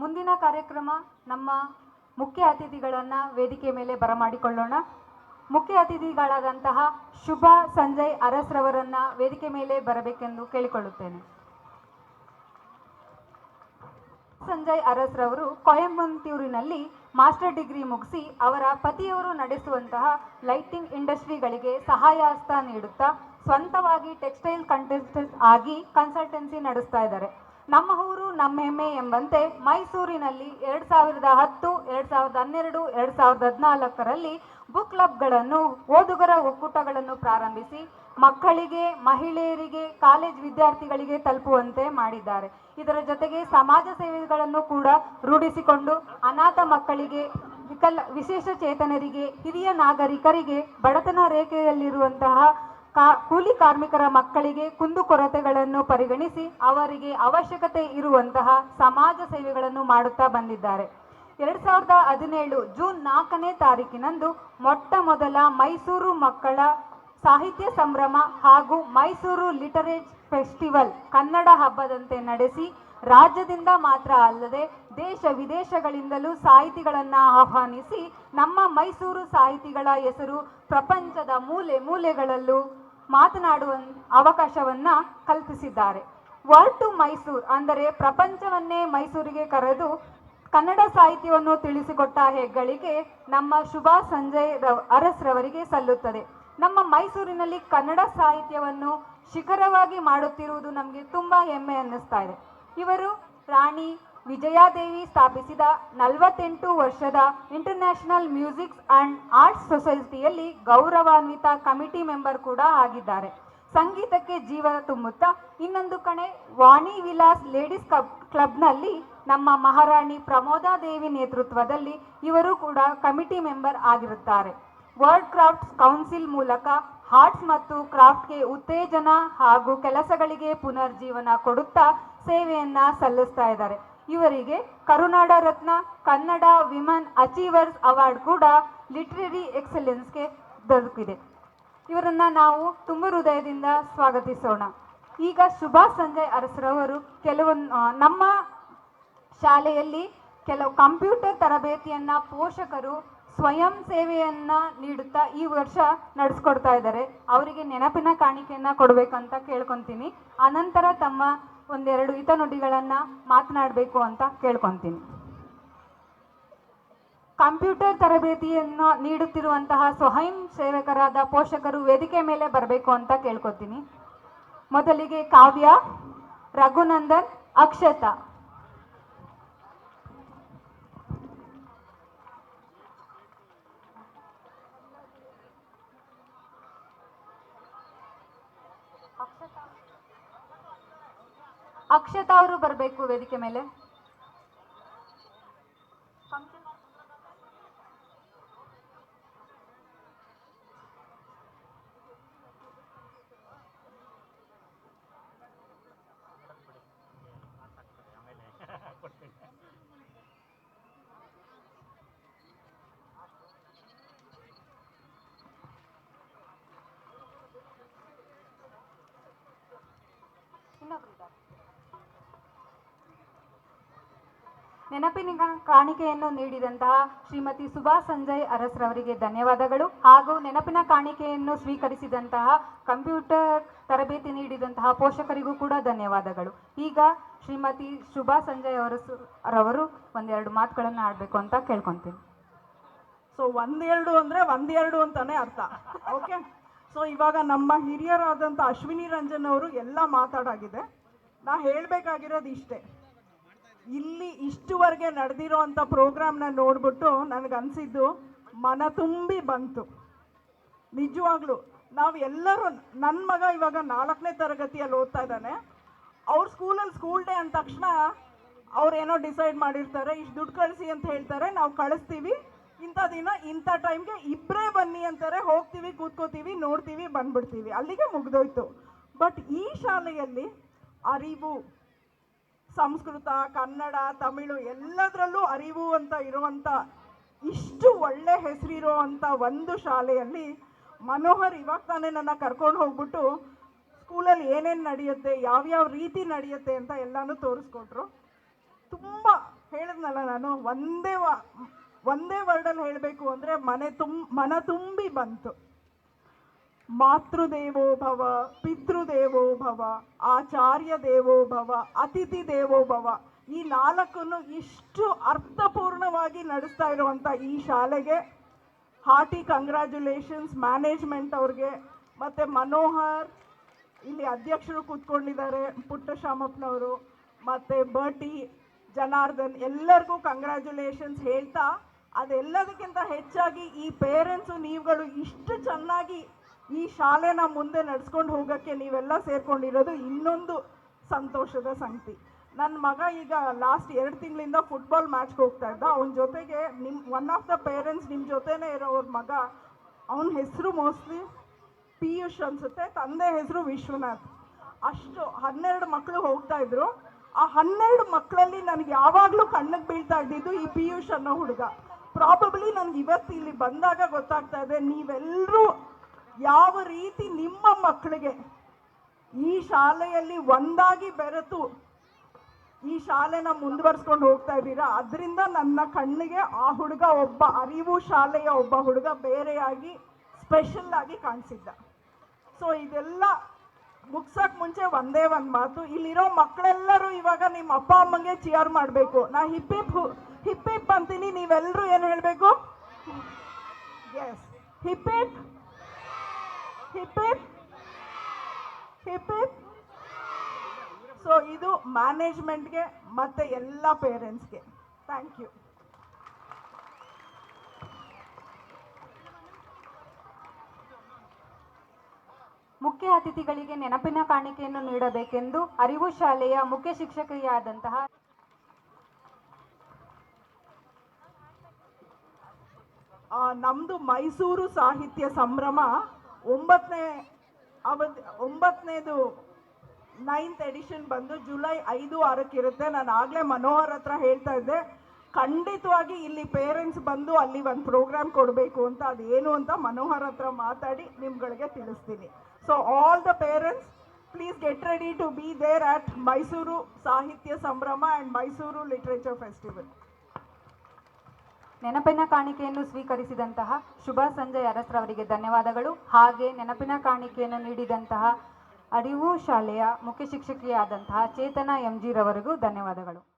ಮುಂದಿನ ಕಾರ್ಯಕ್ರಮ ನಮ್ಮ ಮುಖ್ಯ ಅತಿಥಿಗಳನ್ನು ವೇದಿಕೆ ಮೇಲೆ ಬರಮಾಡಿಕೊಳ್ಳೋಣ. ಮುಖ್ಯ ಅತಿಥಿಗಳಾದಂತಹ ಶುಭ ಸಂಜಯ್ ಅರಸ್ರವರನ್ನ ವೇದಿಕೆ ಮೇಲೆ ಬರಬೇಕೆಂದು ಕೇಳಿಕೊಳ್ಳುತ್ತೇನೆ. ಸಂಜಯ್ ಅರಸ್ರವರು ಕೊಯಂಬಂತೂರಿನಲ್ಲಿ ಮಾಸ್ಟರ್ ಡಿಗ್ರಿ ಮುಗಿಸಿ ಅವರ ಪತಿಯವರು ನಡೆಸುವಂತಹ ಲೈಟಿಂಗ್ ಇಂಡಸ್ಟ್ರಿಗಳಿಗೆ ಸಹಾಯ ಹಸ್ತ ನೀಡುತ್ತಾ ಸ್ವಂತವಾಗಿ ಟೆಕ್ಸ್ಟೈಲ್ ಕಂಟೆಸ್ಟೆಂಟ್ ಆಗಿ ಕನ್ಸಲ್ಟೆನ್ಸಿ ನಡೆಸ್ತಾ ಇದ್ದಾರೆ. ನಮ್ಮ ಊರು ನಮ್ಮ ಹೆಮ್ಮೆ ಎಂಬಂತೆ ಮೈಸೂರಿನಲ್ಲಿ ಎರಡು ಸಾವಿರದ ಹತ್ತು, ಎರಡು ಸಾವಿರದ ಹನ್ನೆರಡು, ಎರಡು ಸಾವಿರದ ಹದಿನಾಲ್ಕರಲ್ಲಿ ಬುಕ್ ಕ್ಲಬ್ಗಳನ್ನು, ಓದುಗರ ಒಕ್ಕೂಟಗಳನ್ನು ಪ್ರಾರಂಭಿಸಿ ಮಕ್ಕಳಿಗೆ, ಮಹಿಳೆಯರಿಗೆ, ಕಾಲೇಜ್ ವಿದ್ಯಾರ್ಥಿಗಳಿಗೆ ತಲುಪುವಂತೆ ಮಾಡಿದ್ದಾರೆ. ಇದರ ಜೊತೆಗೆ ಸಮಾಜ ಸೇವೆಗಳನ್ನು ಕೂಡ ರೂಢಿಸಿಕೊಂಡು ಅನಾಥ ಮಕ್ಕಳಿಗೆ, ವಿಕಲ, ವಿಶೇಷ ಚೇತನರಿಗೆ, ಹಿರಿಯ ನಾಗರಿಕರಿಗೆ ಬಡತನ ರೇಖೆಯಲ್ಲಿರುವಂತಹ ಕೂಲಿ ಕಾರ್ಮಿಕರ ಮಕ್ಕಳಿಗೆ ಕುಂದುಕೊರತೆಗಳನ್ನು ಪರಿಗಣಿಸಿ ಅವರಿಗೆ ಅವಶ್ಯಕತೆ ಇರುವಂತಹ ಸಮಾಜ ಸೇವೆಗಳನ್ನು ಮಾಡುತ್ತಾ ಬಂದಿದ್ದಾರೆ. ಎರಡ್ ಸಾವಿರದ ಹದಿನೇಳು ಜೂನ್ ನಾಲ್ಕನೇ ತಾರೀಕಿನಂದು ಮೊಟ್ಟ ಮೊದಲ ಮೈಸೂರು ಮಕ್ಕಳ ಸಾಹಿತ್ಯ ಸಂಭ್ರಮ ಹಾಗೂ ಮೈಸೂರು ಲಿಟರೇಚ್ ಫೆಸ್ಟಿವಲ್ ಕನ್ನಡ ಹಬ್ಬದಂತೆ ನಡೆಸಿ ರಾಜ್ಯದಿಂದ ಮಾತ್ರ ಅಲ್ಲದೆ ದೇಶ ವಿದೇಶಗಳಿಂದಲೂ ಸಾಹಿತಿಗಳನ್ನು ಆಹ್ವಾನಿಸಿ ನಮ್ಮ ಮೈಸೂರು ಸಾಹಿತಿಗಳ ಹೆಸರು ಪ್ರಪಂಚದ ಮೂಲೆ ಮೂಲೆಗಳಲ್ಲೂ ಮಾತನಾಡುವ ಅವಕಾಶವನ್ನ ಕಲ್ಪಿಸಿದ್ದಾರೆ. ವರ್ಡ್ ಟು ಮೈಸೂರು ಅಂದರೆ ಪ್ರಪಂಚವನ್ನೇ ಮೈಸೂರಿಗೆ ಕರೆದು ಕನ್ನಡ ಸಾಹಿತ್ಯವನ್ನು ತಿಳಿಸಿಕೊಟ್ಟ ಹೆಗ್ಗಳಿಕೆ ನಮ್ಮ ಶುಭಾ ಸಂಜಯ್ ರವ್ ಅರಸ್ರವರಿಗೆ ಸಲ್ಲುತ್ತದೆ. ನಮ್ಮ ಮೈಸೂರಿನಲ್ಲಿ ಕನ್ನಡ ಸಾಹಿತ್ಯವನ್ನು ಶಿಖರವಾಗಿ ಮಾಡುತ್ತಿರುವುದು ನಮಗೆ ತುಂಬಾ ಹೆಮ್ಮೆ ಅನ್ನಿಸ್ತಾ ಇದೆ. ಇವರು ರಾಣಿ ವಿಜಯಾದೇವಿ ಸ್ಥಾಪಿಸಿದ ನಲವತ್ತೆಂಟು ವರ್ಷದ ಇಂಟರ್ನ್ಯಾಷನಲ್ ಮ್ಯೂಸಿಕ್ಸ್ ಅಂಡ್ ಆರ್ಟ್ಸ್ ಸೊಸೈಟಿಯಲ್ಲಿ ಗೌರವಾನ್ವಿತ ಕಮಿಟಿ ಮೆಂಬರ್ ಕೂಡ ಆಗಿದ್ದಾರೆ. ಸಂಗೀತಕ್ಕೆ ಜೀವ ತುಂಬುತ್ತಾ ಇನ್ನೊಂದು ಕಡೆ ವಾಣಿ ವಿಲಾಸ್ ಲೇಡೀಸ್ ಕ್ಲಬ್ ಕ್ಲಬ್ನಲ್ಲಿ ನಮ್ಮ ಮಹಾರಾಣಿ ಪ್ರಮೋದಾದೇವಿ ನೇತೃತ್ವದಲ್ಲಿ ಇವರು ಕೂಡ ಕಮಿಟಿ ಮೆಂಬರ್ ಆಗಿರುತ್ತಾರೆ. ವರ್ಲ್ಡ್ ಕ್ರಾಫ್ಟ್ಸ್ ಕೌನ್ಸಿಲ್ ಮೂಲಕ ಹಾರ್ಟ್ಸ್ ಮತ್ತು ಕ್ರಾಫ್ಟ್ಗೆ ಉತ್ತೇಜನ ಹಾಗೂ ಕೆಲಸಗಳಿಗೆ ಪುನರ್ಜೀವನ ಕೊಡುತ್ತಾ ಸೇವೆಯನ್ನ ಸಲ್ಲಿಸ್ತಾ ಇದ್ದಾರೆ. ಇವರಿಗೆ Karunada Ratna Kannada women achievers award ಕೂಡ ಲಿಟ್ರರಿ ಎಕ್ಸಲೆನ್ಸ್ಗೆ ದೊರಕಿದೆ. ಇವರನ್ನ ನಾವು ತುಂಬ ಹೃದಯದಿಂದ ಸ್ವಾಗತಿಸೋಣ. ಈಗ ಸುಭಾಷ್ ಸಂಜಯ್ ಅರಸರವರು ಕೆಲವೊಂದು ನಮ್ಮ ಶಾಲೆಯಲ್ಲಿ ಕೆಲವು ಕಂಪ್ಯೂಟರ್ ತರಬೇತಿಯನ್ನ ಪೋಷಕರು ಸ್ವಯಂ ಸೇವೆಯನ್ನ ನೀಡುತ್ತಾ ಈ ವರ್ಷ ನಡೆಸ್ಕೊಡ್ತಾ ಇದ್ದಾರೆ. ಅವರಿಗೆ ನೆನಪಿನ ಕಾಣಿಕೆಯನ್ನ ಕೊಡಬೇಕಂತ ಕೇಳ್ಕೊತೀನಿ. ಅನಂತರ ತಮ್ಮ ಒಂದೆರಡು ಹಿತನುಡಿಗಳನ್ನು ಮಾತನಾಡಬೇಕು ಅಂತ ಕೇಳ್ಕೊತೀನಿ. ಕಂಪ್ಯೂಟರ್ ತರಬೇತಿಯನ್ನು ನೀಡುತ್ತಿರುವಂತಹ ಸ್ವಯಂ ಸೇವಕರಾದ ಪೋಷಕರು ವೇದಿಕೆ ಮೇಲೆ ಬರಬೇಕು ಅಂತ ಕೇಳ್ಕೊತೀನಿ. ಮೊದಲಿಗೆ ಕಾವ್ಯ, ರಘುನಂದನ್, ಅಕ್ಷತಾ. ಅಕ್ಷತಾ ಅವರು ಬರಬೇಕು ವೇದಿಕೆ ಮೇಲೆ ಇನ್ನೊಬ್ರು ಇದ್ದಾರೆ. ನೆನಪಿನ ಕಾಣಿಕೆಯನ್ನು ನೀಡಿದಂತಹ ಶ್ರೀಮತಿ ಸುಭಾ ಸಂಜಯ್ ಅರಸ್ರವರಿಗೆ ಧನ್ಯವಾದಗಳು. ಹಾಗೂ ನೆನಪಿನ ಕಾಣಿಕೆಯನ್ನು ಸ್ವೀಕರಿಸಿದಂತಹ ಕಂಪ್ಯೂಟರ್ ತರಬೇತಿ ನೀಡಿದಂತಹ ಪೋಷಕರಿಗೂ ಕೂಡ ಧನ್ಯವಾದಗಳು. ಈಗ ಶ್ರೀಮತಿ ಶುಭಾ ಸಂಜಯ್ ಅರಸ್ರವರು ಒಂದೆರಡು ಮಾತುಗಳನ್ನು ಆಡಬೇಕು ಅಂತ ಕೇಳ್ಕೊತೀನಿ. ಸೊ ಒಂದೆರಡು ಅಂದರೆ ಒಂದೆರಡು ಅಂತಾನೆ ಅರ್ಥ. ಓಕೆ ಸೊ ಇವಾಗ ನಮ್ಮ ಹಿರಿಯರಾದಂಥ ಅಶ್ವಿನಿ ರಂಜನ್ ಅವರು ಎಲ್ಲ ಮಾತಾಡಾಗಿದೆ. ನಾ ಹೇಳಬೇಕಾಗಿರೋದು ಇಷ್ಟೇ. ಇಲ್ಲಿ ಇಷ್ಟುವರೆಗೆ ನಡೆದಿರೋ ಅಂಥ ಪ್ರೋಗ್ರಾಮ್ನ ನೋಡ್ಬಿಟ್ಟು ನನಗನ್ಸಿದ್ದು ಮನ ತುಂಬಿ ಬಂತು. ನಿಜವಾಗ್ಲೂ ನಾವು ಎಲ್ಲರೂ ನನ್ನ ಮಗ ಇವಾಗ ನಾಲ್ಕನೇ ತರಗತಿಯಲ್ಲಿ ಓದ್ತಾ ಇದ್ದಾನೆ. ಅವ್ರ ಸ್ಕೂಲಲ್ಲಿ ಸ್ಕೂಲ್ ಡೇ ಅಂದ ತಕ್ಷಣ ಅವ್ರೇನೋ ಡಿಸೈಡ್ ಮಾಡಿರ್ತಾರೆ, ಇಷ್ಟು ದುಡ್ಡು ಕಳಿಸಿ ಅಂತ ಹೇಳ್ತಾರೆ, ನಾವು ಕಳಿಸ್ತೀವಿ. ಇಂಥ ದಿನ ಇಂಥ ಟೈಮ್ಗೆ ಇಬ್ಬರೇ ಬನ್ನಿ ಅಂತಾರೆ, ಹೋಗ್ತೀವಿ, ಕೂತ್ಕೋತೀವಿ, ನೋಡ್ತೀವಿ, ಬಂದ್ಬಿಡ್ತೀವಿ. ಅಲ್ಲಿಗೆ ಮುಗ್ದೋಯ್ತು. ಬಟ್ ಈ ಶಾಲೆಯಲ್ಲಿ ಅರಿವು ಸಂಸ್ಕೃತ, ಕನ್ನಡ, ತಮಿಳು ಎಲ್ಲದರಲ್ಲೂ ಅರಿವು ಅಂತ ಇರುವಂತ ಇಷ್ಟು ಒಳ್ಳೆ ಹೆಸರಿರೋ ಅಂಥ ಒಂದು ಶಾಲೆಯಲ್ಲಿ ಮನೋಹರ್ ಇವಾಗ ತಾನೇ ನನ್ನ ಕರ್ಕೊಂಡು ಹೋಗ್ಬಿಟ್ಟು ಸ್ಕೂಲಲ್ಲಿ ಏನೇನು ನಡೆಯುತ್ತೆ, ಯಾವ್ಯಾವ ರೀತಿ ನಡೆಯುತ್ತೆ ಅಂತ ಎಲ್ಲನೂ ತೋರಿಸ್ಕೊಟ್ರು. ತುಂಬ ಹೇಳಿದ್ನಲ್ಲ ನಾನು, ಒಂದೇ ವ- ಒಂದೇ ವರ್ಡಲ್ಲಿ ಹೇಳಬೇಕು ಅಂದರೆ ಮನೆ ತುಂಬ ಮನ ತುಂಬಿ ಬಂತು. ಮಾತೃದೇವೋ ಭವ, ಪಿತೃದೇವೋ ಭವ ಆಚಾರ್ಯ ದೇವೋ ಭವ ಅತಿಥಿ ದೇವೋ ಭವ. ಈ ನಾಲ್ಕನ್ನು ಇಷ್ಟು ಅರ್ಥಪೂರ್ಣವಾಗಿ ನಡೆಸ್ತಾ ಇರುವಂಥ ಈ ಶಾಲೆಗೆ ಹಾರ್ಟಿ ಕಂಗ್ರ್ಯಾಚುಲೇಷನ್ಸ್ ಮ್ಯಾನೇಜ್ಮೆಂಟ್ ಅವ್ರಿಗೆ, ಮತ್ತು ಮನೋಹರ್ ಇಲ್ಲಿ ಅಧ್ಯಕ್ಷರು ಕೂತ್ಕೊಂಡಿದ್ದಾರೆ, ಪುಟ್ಟಶ್ಯಾಮಪ್ಪನವರು, ಮತ್ತು ಬರ್ಟಿ ಜನಾರ್ದನ್, ಎಲ್ಲರಿಗೂ ಕಂಗ್ರ್ಯಾಚುಲೇಷನ್ಸ್ ಹೇಳ್ತಾ ಅದೆಲ್ಲದಕ್ಕಿಂತ ಹೆಚ್ಚಾಗಿ ಈ ಪೇರೆಂಟ್ಸು, ನೀವುಗಳು ಇಷ್ಟು ಚೆನ್ನಾಗಿ ಈ ಶಾಲೆನ ಮುಂದೆ ನಡ್ಸ್ಕೊಂಡು ಹೋಗೋಕ್ಕೆ ನೀವೆಲ್ಲ ಸೇರ್ಕೊಂಡಿರೋದು ಇನ್ನೊಂದು ಸಂತೋಷದ ಸಂಗತಿ. ನನ್ನ ಮಗ ಈಗ ಲಾಸ್ಟ್ ಎರಡು ತಿಂಗಳಿಂದ ಫುಟ್ಬಾಲ್ ಮ್ಯಾಚ್ಗೆ ಹೋಗ್ತಾ ಇದ್ದ. ಅವನ ಜೊತೆಗೆ ನಿಮ್ಮ ಒನ್ ಆಫ್ ದ ಪೇರೆಂಟ್ಸ್ ನಿಮ್ಮ ಜೊತೆನೇ ಇರೋ ಅವ್ರ ಮಗ, ಅವನ ಹೆಸರು ಮೋಸ್ಟ್ಲಿ ಪಿಯೂಷ್ ಅನ್ಸುತ್ತೆ, ತಂದೆ ಹೆಸರು ವಿಶ್ವನಾಥ್. ಅಷ್ಟು ಹನ್ನೆರಡು ಮಕ್ಕಳು ಹೋಗ್ತಾ ಇದ್ರು. ಆ ಹನ್ನೆರಡು ಮಕ್ಕಳಲ್ಲಿ ನನಗೆ ಯಾವಾಗಲೂ ಕಣ್ಣಿಗೆ ಬೀಳ್ತಾ ಇದ್ದಿದ್ದು ಈ ಪಿಯೂಷ್ ಅನ್ನೋ ಹುಡುಗ. ಪ್ರಾಬಬ್ಲಿ ನನಗೆ ಇವತ್ತು ಇಲ್ಲಿ ಬಂದಾಗ ಗೊತ್ತಾಗ್ತಾ ಇದೆ ನೀವೆಲ್ಲರೂ ಯಾವ ರೀತಿ ನಿಮ್ಮ ಮಕ್ಕಳಿಗೆ ಈ ಶಾಲೆಯಲ್ಲಿ ಒಂದಾಗಿ ಬೆರೆತು ಈ ಶಾಲೆನ ಮುಂದುವರ್ಸ್ಕೊಂಡು ಹೋಗ್ತಾ ಇದ್ದೀರಾ? ಅದರಿಂದ ನನ್ನ ಕಣ್ಣಿಗೆ ಆ ಹುಡುಗ ಒಬ್ಬ ಅರಿವು ಶಾಲೆಯ ಒಬ್ಬ ಹುಡುಗ ಬೇರೆಯಾಗಿ ಸ್ಪೆಷಲ್ ಆಗಿ ಕಾಣಿಸಿದ್ದ. ಸೊ ಇದೆಲ್ಲ ಮುಗ್ಸಕ್ ಮುಂಚೆ ಒಂದೇ ಒಂದು ಮಾತು. ಇಲ್ಲಿರೋ ಮಕ್ಕಳೆಲ್ಲರೂ ಇವಾಗ ನಿಮ್ಮ ಅಪ್ಪ ಅಮ್ಮಂಗೆ ಚಿಯರ್ ಮಾಡಬೇಕು. ನಾ ಹಿಪ್ಪಿಪ್ ಹಿಪ್ಪಿಪ್ ಹಿಪ್ ಹಿಪ್ ಅಂತೀನಿ. ನೀವೆಲ್ಲರೂ ಏನು ಹೇಳಬೇಕು? Yes hip hip hip so ಇದು ಮ್ಯಾನೇಜ್ಮೆಂಟ್ಗೆ ಮತ್ತು ಎಲ್ಲ ಪೇರೆಂಟ್ಸ್ಗೆ ಥ್ಯಾಂಕ್ ಯು ಮುಖ್ಯ ಅತಿಥಿಗಳಿಗೆ ನೆನಪಿನ ಕಾಣಿಕೆಯನ್ನು ನೀಡಬೇಕೆಂದು ಅರಿವು ಶಾಲೆಯ ಮುಖ್ಯ ಶಿಕ್ಷಕಿಯಾದಂತಹ ನಮ್ಮದು ಮೈಸೂರು ಸಾಹಿತ್ಯ ಸಂಭ್ರಮ ಒಂಬತ್ತನೇ ಅವಧಿ ಒಂಬತ್ತನೇದು ನೈನ್ತ್ ಎಡಿಷನ್ ಬಂದು ಜುಲೈ ಐದು ಆರಕ್ಕೆ ಇರುತ್ತೆ ನಾನು ಆಗಲೇ ಮನೋಹರ್ ಹತ್ರ ಹೇಳ್ತಾ ಇದ್ದೆ. ಖಂಡಿತವಾಗಿ ಇಲ್ಲಿ ಪೇರೆಂಟ್ಸ್ ಬಂದು ಅಲ್ಲಿ ಒಂದು ಪ್ರೋಗ್ರಾಮ್ ಕೊಡಬೇಕು ಅಂತ, ಅದೇನು ಅಂತ ಮನೋಹರ್ ಹತ್ರ ಮಾತಾಡಿ ನಿಮ್ಗಳಿಗೆ ತಿಳಿಸ್ತೀನಿ. So all the parents please get ready to be there at Mysuru ಸಾಹಿತ್ಯ ಸಂಭ್ರಮ ಆ್ಯಂಡ್ ಮೈಸೂರು ಲಿಟ್ರೇಚರ್ ಫೆಸ್ಟಿವಲ್ ನೆನಪಿನ ಕಾಣಿಕೆಯನ್ನು ಸ್ವೀಕರಿಸಿದಂತಹ ಶುಭ ಸಂಜಯ್ ಅರಸ್ರವರಿಗೆ ಧನ್ಯವಾದಗಳು. ಹಾಗೆ ನೆನಪಿನ ಕಾಣಿಕೆಯನ್ನು ನೀಡಿದಂತಹ ಅರಿವು ಶಾಲೆಯ ಮುಖ್ಯ ಶಿಕ್ಷಕಿಯಾದಂತಹ ಚೇತನ ಎಂ ಧನ್ಯವಾದಗಳು.